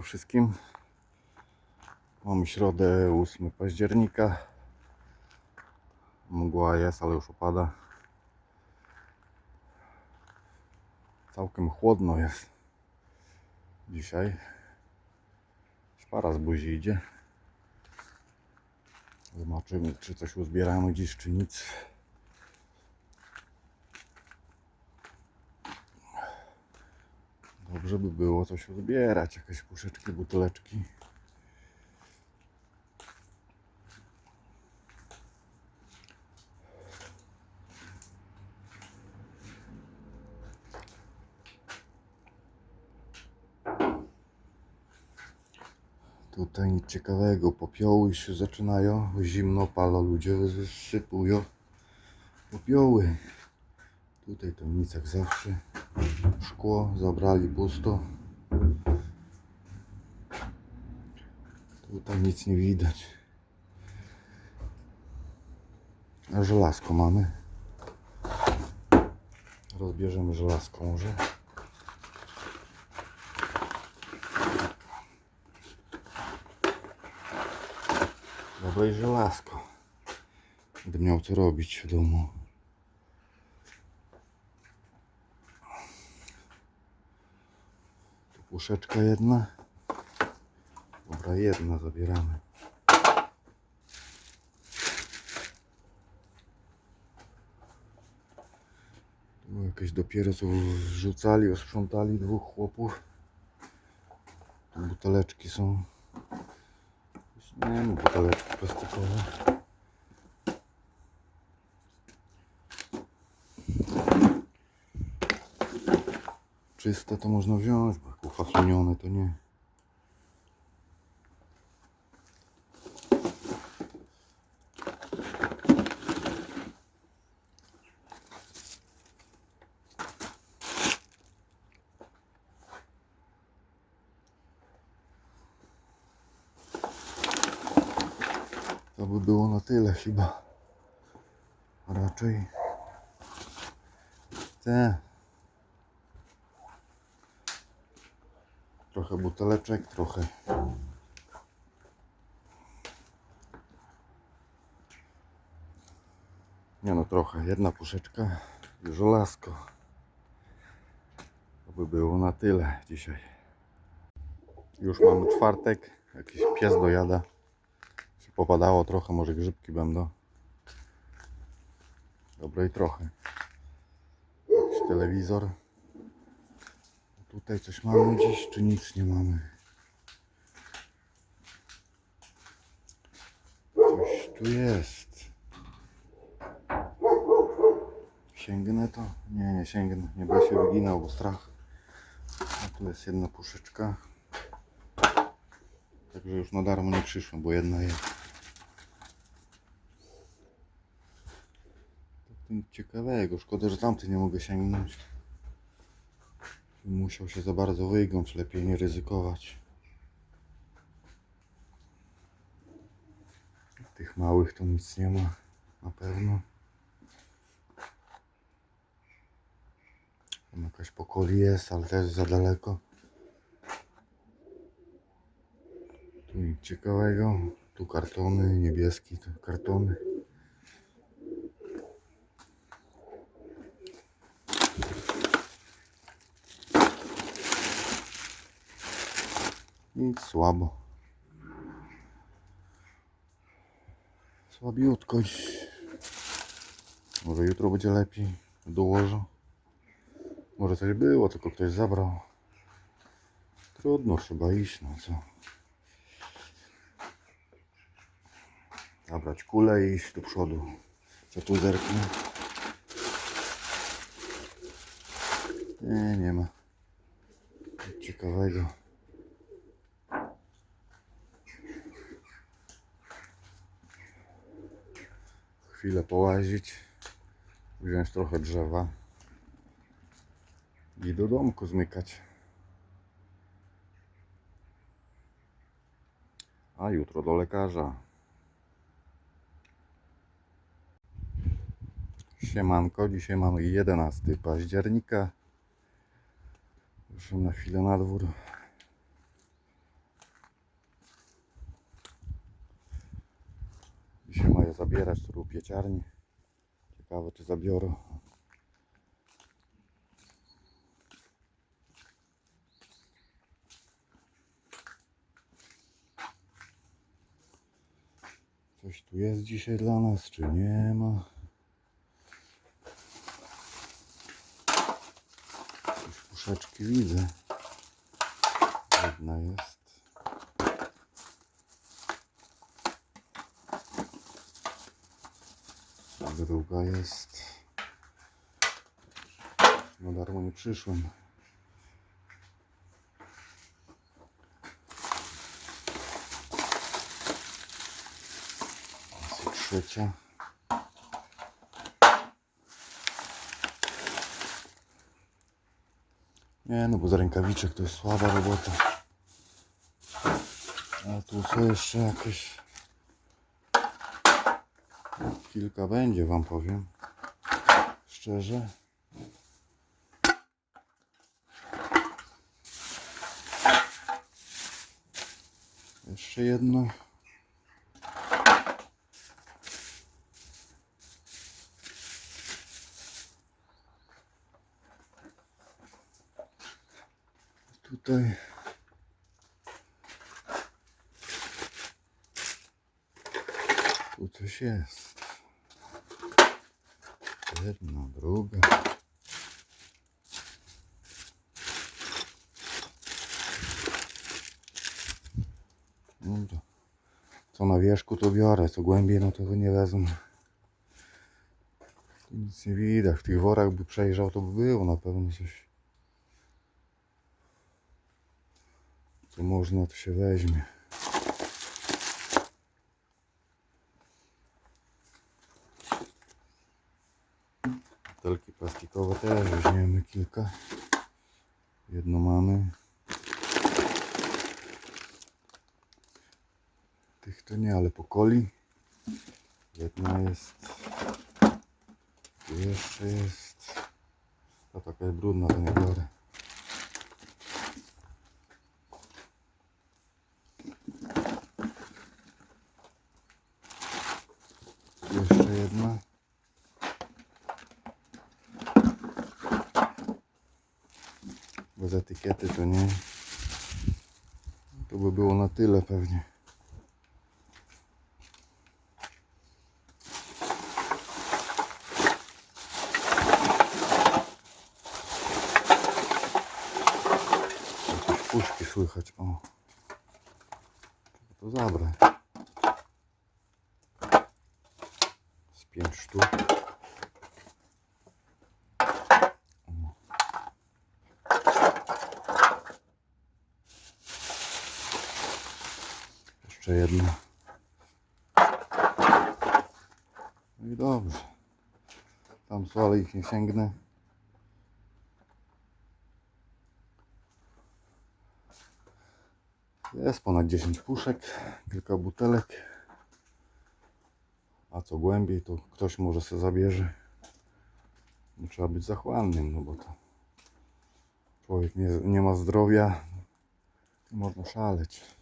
Siemanko wszystkim. Mamy środę 8 października. Mgła jest, ale już opada. Całkiem chłodno jest dzisiaj. Szpara z buzi idzie. Zobaczymy, czy coś uzbieramy dziś, czy nic. Dobrze by było coś uzbierać, jakieś puszeczki, buteleczki. Tutaj nic ciekawego, popioły się zaczynają, zimno palo, ludzie wysypują popioły. Tutaj to nic jak zawsze. Szkło zabrali pusto. Tutaj nic nie widać. Żelazko mamy. Rozbierzemy żelazko może. Dobre żelazko. Będę miał co robić w domu. Puszeczka jedna. Dobra, jedna zabieramy. Tu jakieś dopiero co wrzucali, osprzątali dwóch chłopów. Tu buteleczki są. Nie wiem, buteleczki plastikowe. Czyste to można wziąć, bo jak ufachinione to nie. To by było na tyle chyba. Raczej. Te. Trochę buteleczek, trochę. Nie no, trochę. Jedna puszeczka i żelazko. To by było na tyle dzisiaj. Już mamy czwartek. Jakiś pies dojada. Się popadało trochę, może grzybki będą. Dobre i trochę. Jakiś telewizor. Tutaj coś mamy gdzieś, czy nic nie mamy? Coś tu jest. Sięgnę to? Nie, nie sięgnę. Nie będę się wyginał, bo strach. A tu jest jedna puszeczka. Także już na darmo nie przyszło, bo jedna jest. Ciekawego. Szkoda, że tamty nie mogę sięgnąć. Musiał się za bardzo wygiąć, lepiej nie ryzykować. Tych małych to nic nie ma, na pewno. Tam jakaś pokoli jest, ale też za daleko. Tu nic ciekawego. Tu kartony, niebieski, tu kartony. Nic słabo. Słabiutko. Może jutro będzie lepiej. Dołożę. Może coś było, tylko ktoś zabrał. Trudno, trzeba iść, no co. Zabrać kulę i iść do przodu. Co tu zerknę? Nie, nie ma. Ciekawego. Chwilę połazić, wziąć trochę drzewa i do domku zmykać. A jutro do lekarza. Siemanko, dzisiaj mamy 11 października. Wyszłem na chwilę na dwór. Je zabierać tu u pieciarni. Ciekawe czy zabiorą. Coś tu jest dzisiaj dla nas, czy nie ma? Jakieś puszeczki widzę. Jedna jest. Druga jest. No darmo nie przyszłem. Jest trzecia. Nie no, bo z rękawiczek to jest słaba robota. A tu są jeszcze jakieś... Kilka będzie wam powiem. Szczerze. Jeszcze jedno. Tutaj. Tu coś jest. Jedna, druga. No to, co na wierzchu to biorę, co głębiej no to nie wezmę. Tu nic nie widać, w tych worach by przejrzał to by było na pewno coś. Co można to się weźmie. Butelki plastikowe też weźmiemy kilka. Jedno mamy. Tych to nie, ale po coli. Jedna jest. Jeszcze jest. Ta taka jest brudna, to nie biorę. Jeszcze jedna. Bez etykiety to nie. To by było na tyle pewnie. Jakieś puszki słychać. O. To zabrać. Jeszcze jedna. No i dobrze. Tam są, ale ich nie sięgnę. Jest ponad 10 puszek, kilka butelek. A co głębiej, to ktoś może sobie zabierze. Trzeba być zachłannym, no bo to człowiek nie, nie ma zdrowia, to można szaleć.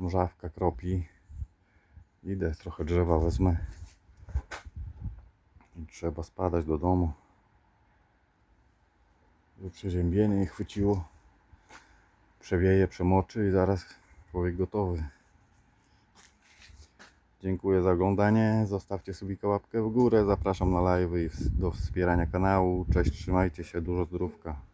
Mrzawka kropi. Idę, trochę drzewa wezmę. I trzeba spadać do domu. Przeziębienie nie chwyciło. Przewieje, przemoczy i zaraz człowiek gotowy. Dziękuję za oglądanie. Zostawcie sobie łapkę w górę. Zapraszam na live i do wspierania kanału. Cześć, trzymajcie się, dużo zdrówka.